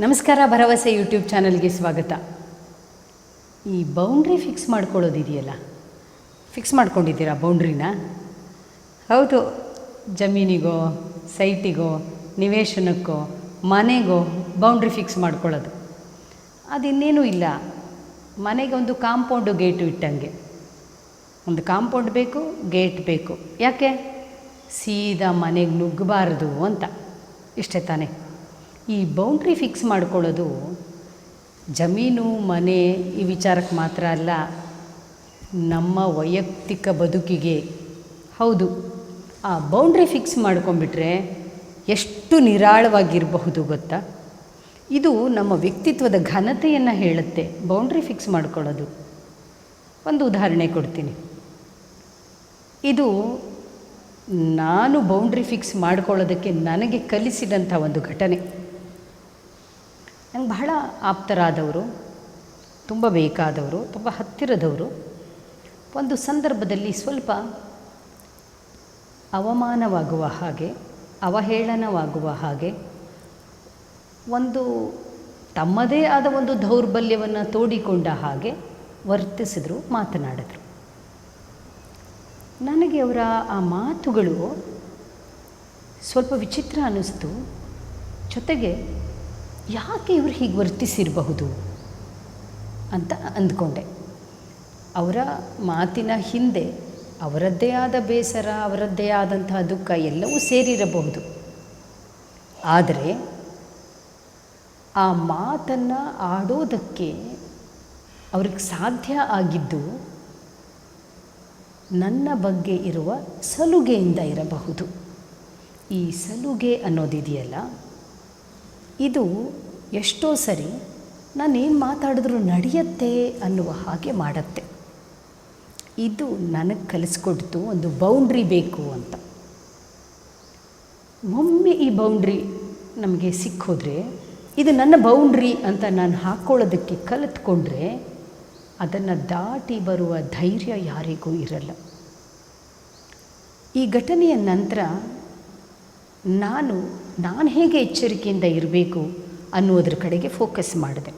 ನಮಸ್ಕಾರ, ಭರವಸೆ ಯೂಟ್ಯೂಬ್ ಚಾನಲ್ಗೆ ಸ್ವಾಗತ. ಈ ಬೌಂಡ್ರಿ ಫಿಕ್ಸ್ ಮಾಡ್ಕೊಳ್ಳೋದಿದೆಯಲ್ಲ? ಫಿಕ್ಸ್ ಮಾಡ್ಕೊಂಡಿದ್ದೀರಾ ಬೌಂಡ್ರಿನ ಹೌದು, ಜಮೀನಿಗೋ ಸೈಟಿಗೋ ನಿವೇಶನಕ್ಕೋ, ಮನೆಗೋ ಬೌಂಡ್ರಿ ಫಿಕ್ಸ್ ಮಾಡ್ಕೊಳ್ಳೋದು. ಅದಿನ್ನೇನೂ ಇಲ್ಲ. ಮನೆಗೆ ಒಂದು ಕಾಂಪೌಂಡು ಗೇಟು ಇಟ್ಟಂಗೆ. ಒಂದು ಕಾಂಪೌಂಡ್ ಬೇಕು ಗೇಟ್ ಬೇಕು. ಯಾಕೆ? ಸೀದಾ ಮನೆಗೆ ನುಗ್ಗಬಾರ್ದು ಅಂತ. ಇಷ್ಟೇ ತಾನೇ. ಈ ಬೌಂಡ್ರಿ ಫಿಕ್ಸ್ ಮಾಡ್ಕೊಳ್ಳೋದು ಜಮೀನು, ಮನೆ ಈ ವಿಚಾರಕ್ಕೆ ಮಾತ್ರ ಅಲ್ಲ, ನಮ್ಮ ವೈಯಕ್ತಿಕ ಬದುಕಿಗೆ. ಹೌದು, ಆ ಬೌಂಡ್ರಿ ಫಿಕ್ಸ್ ಮಾಡ್ಕೊಂಡ್ಬಿಟ್ರೆ ಎಷ್ಟು ನಿರಾಳವಾಗಿರಬಹುದು ಗೊತ್ತಾ? ಇದು ನಮ್ಮ ವ್ಯಕ್ತಿತ್ವದ ಘನತೆಯನ್ನು ಹೇಳುತ್ತೆ ಬೌಂಡ್ರಿ ಫಿಕ್ಸ್ ಮಾಡ್ಕೊಳ್ಳೋದು. ಒಂದು ಉದಾಹರಣೆ ಕೊಡ್ತೀನಿ. ಇದು ನಾನು ಬೌಂಡ್ರಿ ಫಿಕ್ಸ್ ಮಾಡ್ಕೊಳ್ಳೋದಕ್ಕೆ ನನಗೆ ಕಲಿಸಿದಂಥ ಒಂದು ಘಟನೆ. ನಂಗೆ ಬಹಳ ಆಪ್ತರಾದವರು, ತುಂಬ ಬೇಕಾದವರು, ತುಂಬ ಹತ್ತಿರದವರು. ಒಂದು ಸಂದರ್ಭದಲ್ಲಿ ಸ್ವಲ್ಪ ಅವಮಾನವಾಗುವ ಹಾಗೆ, ಅವಹೇಳನವಾಗುವ ಹಾಗೆ, ಒಂದು ತಮ್ಮದೇ ಆದ ಒಂದು ದೌರ್ಬಲ್ಯವನ್ನು ತೋಡಿಕೊಂಡ ಹಾಗೆ ವರ್ತಿಸಿದರು, ಮಾತನಾಡಿದರು. ನನಗೆ ಅವರ ಆ ಮಾತುಗಳು ಸ್ವಲ್ಪ ವಿಚಿತ್ರ ಅನ್ನಿಸ್ತು ಜೊತೆಗೆ ಯಾಕೆ ಇವರು ಹೀಗೆ ವರ್ತಿಸಿರಬಹುದು ಅಂತ ಅಂದ್ಕೊಂಡೆ. ಅವರ ಮಾತಿನ ಹಿಂದೆ ಅವರದ್ದೇ ಆದ ಬೇಸರ, ಅವರದ್ದೇ ಆದಂತಹ ದುಃಖ ಎಲ್ಲವೂ ಸೇರಿರಬಹುದು. ಆದರೆ ಆ ಮಾತನ್ನು ಆಡೋದಕ್ಕೆ ಅವ್ರಿಗೆ ಸಾಧ್ಯ ಆಗಿದ್ದು ನನ್ನ ಬಗ್ಗೆ ಇರುವ ಸಲುಗೆಯಿಂದ ಇರಬಹುದು. ಈ ಸಲುಗೆ ಅನ್ನೋದಿದೆಯಲ್ಲ ಇದು ಎಷ್ಟೋ ಸರಿ ನಾನೇನು ಮಾತಾಡಿದ್ರೂ ನಡೆಯತ್ತೆ ಅನ್ನುವ ಹಾಗೆ ಮಾಡತ್ತೆ. ಇದು ನನಗೆ ಕಲಿಸ್ಕೊಡ್ತು ಒಂದು ಬೌಂಡ್ರಿ ಬೇಕು ಅಂತ. ಒಮ್ಮೆ ಈ ಬೌಂಡ್ರಿ ನಮಗೆ ಸಿಕ್ಕೋದ್ರೆ, ಇದು ನನ್ನ ಬೌಂಡ್ರಿ ಅಂತ ನಾನು ಹಾಕ್ಕೊಳ್ಳೋದಕ್ಕೆ ಕಲಿತ್ಕೊಂಡ್ರೆ, ಅದನ್ನು ದಾಟಿ ಬರುವ ಧೈರ್ಯ ಯಾರಿಗೂ ಇರಲ್ಲ. ಈ ಘಟನೆಯ ನಂತರ ನಾನು ನಾನು ಹೇಗೆ ಎಚ್ಚರಿಕೆಯಿಂದ ಇರಬೇಕು ಅನ್ನೋದ್ರ ಕಡೆಗೆ ಫೋಕಸ್ ಮಾಡಿದೆ.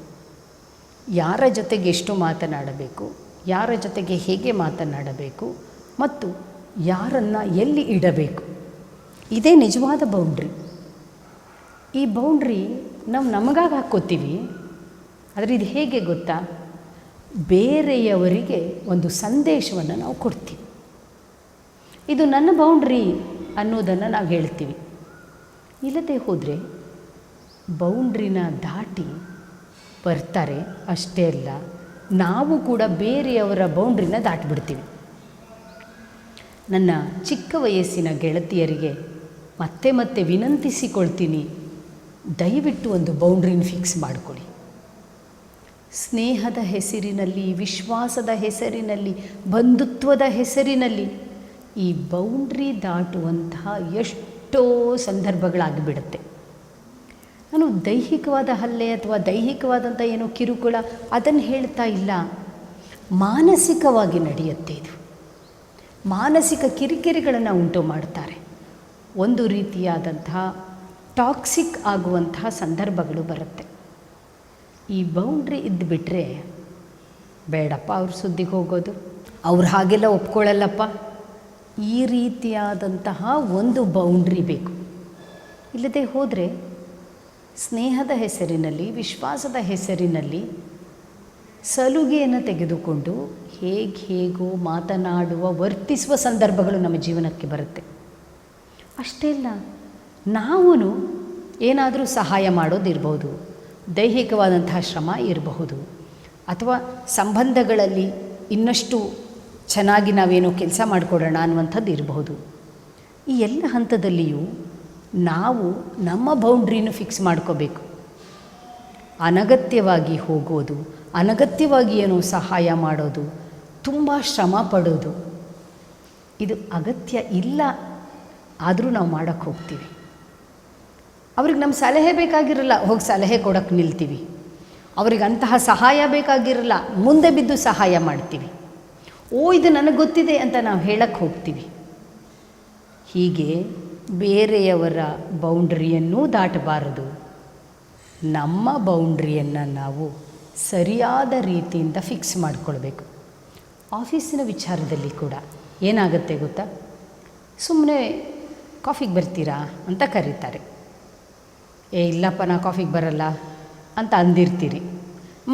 ಯಾರ ಜೊತೆಗೆ ಎಷ್ಟು ಮಾತನಾಡಬೇಕು, ಯಾರ ಜೊತೆಗೆ ಹೇಗೆ ಮಾತನಾಡಬೇಕು, ಮತ್ತು ಯಾರನ್ನು ಎಲ್ಲಿ ಇಡಬೇಕು. ಇದೇ ನಿಜವಾದ ಬೌಂಡ್ರಿ ಈ ಬೌಂಡ್ರಿ ನಾವು ನಮಗಾಗಿ ಹಾಕ್ಕೋತೀವಿ, ಆದರೆ ಇದು ಹೇಗೆ ಗೊತ್ತಾ? ಬೇರೆಯವರಿಗೆ ಒಂದು ಸಂದೇಶವನ್ನು ನಾವು ಕೊಡ್ತೀವಿ. ಇದು ನನ್ನ ಬೌಂಡ್ರಿ ಅನ್ನೋದನ್ನು ನಾವು ಹೇಳ್ತೀವಿ. ಇಲ್ಲದೆ ಹೋದರೆ ಬೌಂಡ್ರಿನ ದಾಟಿ ಬರ್ತಾರೆ. ಅಷ್ಟೇ ಅಲ್ಲ, ನಾವು ಕೂಡ ಬೇರೆಯವರ ಬೌಂಡ್ರಿನ ದಾಟಿಬಿಡ್ತೀವಿ. ನನ್ನ ಚಿಕ್ಕ ವಯಸ್ಸಿನ ಗೆಳತಿಯರಿಗೆ ಮತ್ತೆ ಮತ್ತೆ ವಿನಂತಿಸಿಕೊಳ್ತೀನಿ, ದಯವಿಟ್ಟು ಒಂದು ಬೌಂಡ್ರಿನ ಫಿಕ್ಸ್ ಮಾಡಿಕೊಳ್ಳಿ. ಸ್ನೇಹದ ಹೆಸರಿನಲ್ಲಿ, ವಿಶ್ವಾಸದ ಹೆಸರಿನಲ್ಲಿ, ಬಂಧುತ್ವದ ಹೆಸರಿನಲ್ಲಿ ಈ ಬೌಂಡ್ರಿ ದಾಟುವಂತಹ ಎಷ್ಟೋ ಸಂದರ್ಭಗಳಾಗಿಬಿಡುತ್ತೆ. ನಾನು ದೈಹಿಕವಾದ ಹಲ್ಲೆ ಅಥವಾ ದೈಹಿಕವಾದಂಥ ಏನೋ ಕಿರುಕುಳ ಅದನ್ನು ಹೇಳ್ತಾ ಇಲ್ಲ. ಮಾನಸಿಕವಾಗಿ ನಡೆಯುತ್ತೆ ಇದು. ಮಾನಸಿಕ ಕಿರಿಕಿರಿಗಳನ್ನು ಉಂಟು ಮಾಡ್ತಾರೆ ಒಂದು ರೀತಿಯಾದಂತಹ ಟಾಕ್ಸಿಕ್ ಆಗುವಂತಹ ಸಂದರ್ಭಗಳು ಬರುತ್ತೆ. ಈ ಬೌಂಡ್ರಿ ಇದ್ದುಬಿಟ್ರೆ ಬೇಡಪ್ಪ ಅವ್ರ ಸುದ್ದಿಗೆ ಹೋಗೋದು. ಅವ್ರು ಹಾಗೆಲ್ಲ ಒಪ್ಕೊಳ್ಳಲ್ಲಪ್ಪ ಈ ರೀತಿಯಾದಂತಹ ಒಂದು ಬೌಂಡ್ರಿ ಬೇಕು. ಇಲ್ಲದೆ ಹೋದರೆ ಸ್ನೇಹದ ಹೆಸರಿನಲ್ಲಿ, ವಿಶ್ವಾಸದ ಹೆಸರಿನಲ್ಲಿ ಸಲುಗೆಯನ್ನು ತೆಗೆದುಕೊಂಡು ಹೇಗೆ ಹೇಗೋ ಮಾತನಾಡುವ, ವರ್ತಿಸುವ ಸಂದರ್ಭಗಳು ನಮ್ಮ ಜೀವನಕ್ಕೆ ಬರುತ್ತೆ. ಅಷ್ಟೇ ಅಲ್ಲ ನಾವು ಏನಾದರೂ ಸಹಾಯ ಮಾಡೋದಿರ್ಬೋದು, ದೈಹಿಕವಾದಂತಹ ಶ್ರಮ ಇರಬಹುದು, ಅಥವಾ ಸಂಬಂಧಗಳಲ್ಲಿ ಇನ್ನಷ್ಟು ಚೆನ್ನಾಗಿ ನಾವೇನೋ ಕೆಲಸ ಮಾಡಿಕೊಡೋಣ ಅನ್ನುವಂಥದ್ದು ಇರಬಹುದು ಈ ಎಲ್ಲ ಹಂತದಲ್ಲಿಯೂ ನಾವು ನಮ್ಮ ಬೌಂಡ್ರಿನೂ ಫಿಕ್ಸ್ ಮಾಡ್ಕೋಬೇಕು. ಅನಗತ್ಯವಾಗಿ ಹೋಗೋದು, ಅನಗತ್ಯವಾಗಿ ಏನೋ ಸಹಾಯ ಮಾಡೋದು, ತುಂಬ ಶ್ರಮ ಪಡೋದು, ಇದು ಅಗತ್ಯ ಇಲ್ಲ ಆದರೂ ನಾವು ಮಾಡೋಕ್ಕೆ ಹೋಗ್ತೀವಿ. ಅವ್ರಿಗೆ ನಮ್ಮ ಸಲಹೆ ಬೇಕಾಗಿರಲ್ಲ, ಹೋಗಿ ಸಲಹೆ ಕೊಡೋಕ್ಕೆ ನಿಲ್ತೀವಿ. ಅವ್ರಿಗೆ ಅಂತಹ ಸಹಾಯ ಬೇಕಾಗಿರಲ್ಲ, ಮುಂದೆ ಬಿದ್ದು ಸಹಾಯ ಮಾಡ್ತೀವಿ. ಓ, ಇದು ನನಗೆ ಗೊತ್ತಿದೆ ಅಂತ ನಾವು ಹೇಳಕ್ಕೆ ಹೋಗ್ತೀವಿ. ಹೀಗೆ ಬೇರೆಯವರ ಬೌಂಡ್ರಿಯನ್ನೂ ದಾಟಬಾರದು. ನಮ್ಮ ಬೌಂಡ್ರಿಯನ್ನು ನಾವು ಸರಿಯಾದ ರೀತಿಯಿಂದ ಫಿಕ್ಸ್ ಮಾಡಿಕೊಳ್ಬೇಕು. ಆಫೀಸಿನ ವಿಚಾರದಲ್ಲಿ ಕೂಡ ಏನಾಗುತ್ತೆ ಗೊತ್ತಾ? ಸುಮ್ಮನೆ ಕಾಫಿಗೆ ಬರ್ತೀರಾ ಅಂತ ಕರೀತಾರೆ. ಏ, ಇಲ್ಲಪ್ಪ, ನಾ ಕಾಫಿಗೆ ಬರಲ್ಲ ಅಂತ ಅಂದಿರ್ತೀರಿ.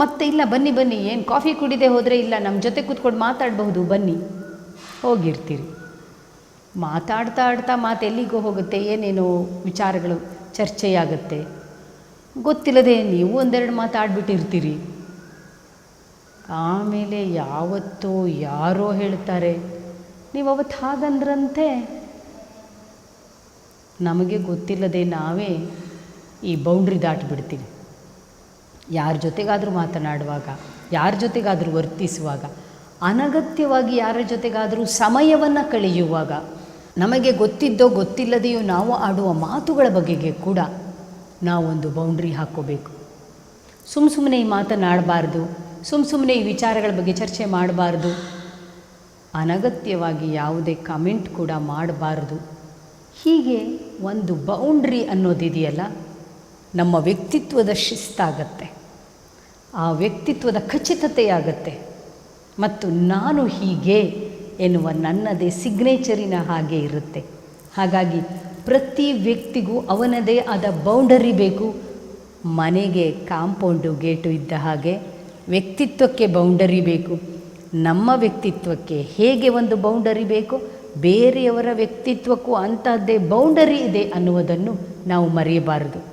ಮತ್ತೆ ಇಲ್ಲ, ಬನ್ನಿ ಬನ್ನಿ, ಏನು ಕಾಫಿ ಕುಡಿದೆ ಹೋದರೆ ಇಲ್ಲ ನಮ್ಮ ಜೊತೆ ಕೂತ್ಕೊಂಡು ಮಾತಾಡಬಹುದು, ಬನ್ನಿ. ಹೋಗಿರ್ತೀರಿ. ಮಾತಾಡ್ತಾ ಆಡ್ತಾ ಮಾತು ಎಲ್ಲಿಗೋ ಹೋಗುತ್ತೆ, ಏನೇನೋ ವಿಚಾರಗಳು ಚರ್ಚೆಯಾಗುತ್ತೆ. ಗೊತ್ತಿಲ್ಲದೆ ನೀವು ಒಂದೆರಡು ಮಾತಾಡ್ಬಿಟ್ಟಿರ್ತೀರಿ ಆಮೇಲೆ ಯಾವತ್ತೋ ಯಾರೋ ಹೇಳ್ತಾರೆ, ನೀವು ಅವತ್ತು ಹಾಗಂದ್ರಂತೆ? ನಮಗೆ ಗೊತ್ತಿಲ್ಲದೆ ನಾವೇ ಈ ಬೌಂಡ್ರಿ ದಾಟಿಬಿಡ್ತೀವಿ. ಯಾರ ಜೊತೆಗಾದರೂ ಮಾತನಾಡುವಾಗ, ಯಾರ ಜೊತೆಗಾದರೂ ವರ್ತಿಸುವಾಗ, ಅನಗತ್ಯವಾಗಿ ಯಾರ ಜೊತೆಗಾದರೂ ಸಮಯವನ್ನು ಕಳೆಯುವಾಗ, ನಮಗೆ ಗೊತ್ತಿದ್ದೋ ಗೊತ್ತಿಲ್ಲದೆಯೋ ನಾವು ಆಡುವ ಮಾತುಗಳ ಬಗೆಗೆ ಕೂಡ ನಾವೊಂದು ಬೌಂಡ್ರಿ ಹಾಕ್ಕೋಬೇಕು. ಸುಮ್ಮ ಸುಮ್ಮನೆ ಈ ಮಾತನಾಡಬಾರ್ದು ಸುಮ್ಮ ಸುಮ್ಮನೆ ಈ ವಿಚಾರಗಳ ಬಗ್ಗೆ ಚರ್ಚೆ ಮಾಡಬಾರ್ದು. ಅನಗತ್ಯವಾಗಿ ಯಾವುದೇ ಕಮೆಂಟ್ ಕೂಡ ಮಾಡಬಾರ್ದು. ಹೀಗೆ ಒಂದು ಬೌಂಡ್ರಿ ಅನ್ನೋದಿದೆಯಲ್ಲ, ನಮ್ಮ ವ್ಯಕ್ತಿತ್ವದ ಶಿಸ್ತಾಗತ್ತೆ. ಆ ವ್ಯಕ್ತಿತ್ವದ ಖಚಿತತೆಯಾಗತ್ತೆ. ಮತ್ತು ನಾನು ಹೀಗೆ ಎನ್ನುವ ನನ್ನದೇ ಸಿಗ್ನೇಚರಿನ ಹಾಗೆ ಇರುತ್ತೆ. ಹಾಗಾಗಿ ಪ್ರತಿ ವ್ಯಕ್ತಿಗೂ ಅವನದೇ ಆದ ಬೌಂಡರಿ ಬೇಕು. ಮನೆಗೆ ಕಾಂಪೌಂಡು ಗೇಟು ಇದ್ದ ಹಾಗೆ ವ್ಯಕ್ತಿತ್ವಕ್ಕೆ ಬೌಂಡರಿ ಬೇಕು. ನಮ್ಮ ವ್ಯಕ್ತಿತ್ವಕ್ಕೆ ಹೇಗೆ ಒಂದು ಬೌಂಡರಿ ಬೇಕು? ಬೇರೆಯವರ ವ್ಯಕ್ತಿತ್ವಕ್ಕೂ ಅಂಥದ್ದೇ ಬೌಂಡರಿ ಇದೆ ಅನ್ನುವುದನ್ನು ನಾವು ಮರೆಯಬಾರದು.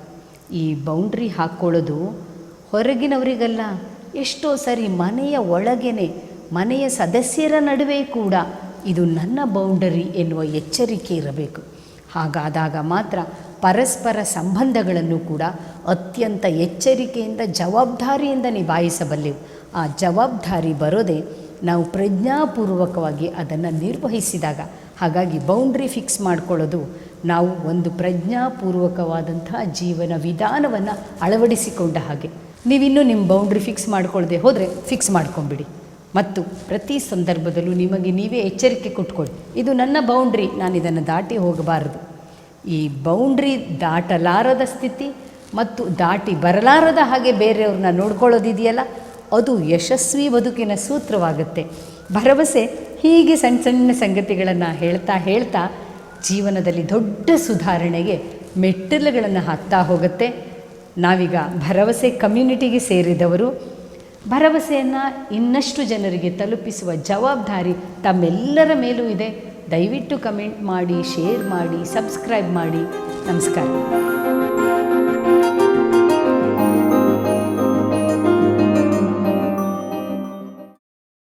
ಈ ಬೌಂಡ್ರಿ ಹಾಕ್ಕೊಳ್ಳೋದು ಹೊರಗಿನವರಿಗಲ್ಲ, ಎಷ್ಟೋ ಸರಿ ಮನೆಯ ಒಳಗೇನೆ, ಮನೆಯ ಸದಸ್ಯರ ನಡುವೆ ಕೂಡ ಇದು ನನ್ನ ಬೌಂಡರಿ ಎನ್ನುವ ಎಚ್ಚರಿಕೆ ಇರಬೇಕು. ಹಾಗಾದಾಗ ಮಾತ್ರ ಪರಸ್ಪರ ಸಂಬಂಧಗಳನ್ನು ಕೂಡ ಅತ್ಯಂತ ಎಚ್ಚರಿಕೆಯಿಂದ, ಜವಾಬ್ದಾರಿಯಿಂದ ನಿಭಾಯಿಸಬಲ್ಲೆವು. ಆ ಜವಾಬ್ದಾರಿ ಬರೋದೆ ನಾವು ಪ್ರಜ್ಞಾಪೂರ್ವಕವಾಗಿ ಅದನ್ನು ನಿರ್ವಹಿಸಿದಾಗ, ಹಾಗಾಗಿ ಬೌಂಡ್ರಿ ಫಿಕ್ಸ್ ಮಾಡಿಕೊಳ್ಳೋದು ನಾವು ಒಂದು ಪ್ರಜ್ಞಾಪೂರ್ವಕವಾದಂತಹ ಜೀವನ ವಿಧಾನವನ್ನು ಅಳವಡಿಸಿಕೊಂಡ ಹಾಗೆ. ನೀವಿನ್ನೂ ನಿಮ್ಮ ಬೌಂಡ್ರಿ ಫಿಕ್ಸ್ ಮಾಡ್ಕೊಳ್ಳದೆ ಹೋದರೆ ಫಿಕ್ಸ್ ಮಾಡ್ಕೊಂಬಿಡಿ. ಮತ್ತು ಪ್ರತಿ ಸಂದರ್ಭದಲ್ಲೂ ನಿಮಗೆ ನೀವೇ ಎಚ್ಚರಿಕೆ ಕೊಟ್ಕೊಳ್ಳಿ ಇದು ನನ್ನ ಬೌಂಡ್ರಿ ನಾನು ಇದನ್ನು ದಾಟಿ ಹೋಗಬಾರದು. ಈ ಬೌಂಡ್ರಿ ದಾಟಲಾರದ ಸ್ಥಿತಿ ಮತ್ತು ದಾಟಿ ಬರಲಾರದ ಹಾಗೆ ಬೇರೆಯವ್ರನ್ನ ನೋಡ್ಕೊಳ್ಳೋದಿದೆಯಲ್ಲ, ಅದು ಯಶಸ್ವಿ ಬದುಕಿನ ಸೂತ್ರವಾಗುತ್ತೆ. ಭರವಸೆ ಹೀಗೆ ಸಣ್ಣ ಸಣ್ಣ ಸಂಗತಿಗಳನ್ನು ಹೇಳ್ತಾ ಹೇಳ್ತಾ ಜೀವನದಲ್ಲಿ ದೊಡ್ಡ ಸುಧಾರಣೆಗೆ ಮೆಟ್ಟಿಲುಗಳನ್ನು ಹತ್ತಾ ಹೋಗುತ್ತೆ. ನಾವೀಗ ಭರವಸೆ ಕಮ್ಯುನಿಟಿಗೆ ಸೇರಿದವರು, ಭರವಸೆಯನ್ನು ಇನ್ನಷ್ಟು ಜನರಿಗೆ ತಲುಪಿಸುವ ಜವಾಬ್ದಾರಿ ತಮ್ಮೆಲ್ಲರ ಮೇಲೂ ಇದೆ. ದಯವಿಟ್ಟು ಕಮೆಂಟ್ ಮಾಡಿ, ಶೇರ್ ಮಾಡಿ, ಸಬ್ಸ್ಕ್ರೈಬ್ ಮಾಡಿ. ನಮಸ್ಕಾರ.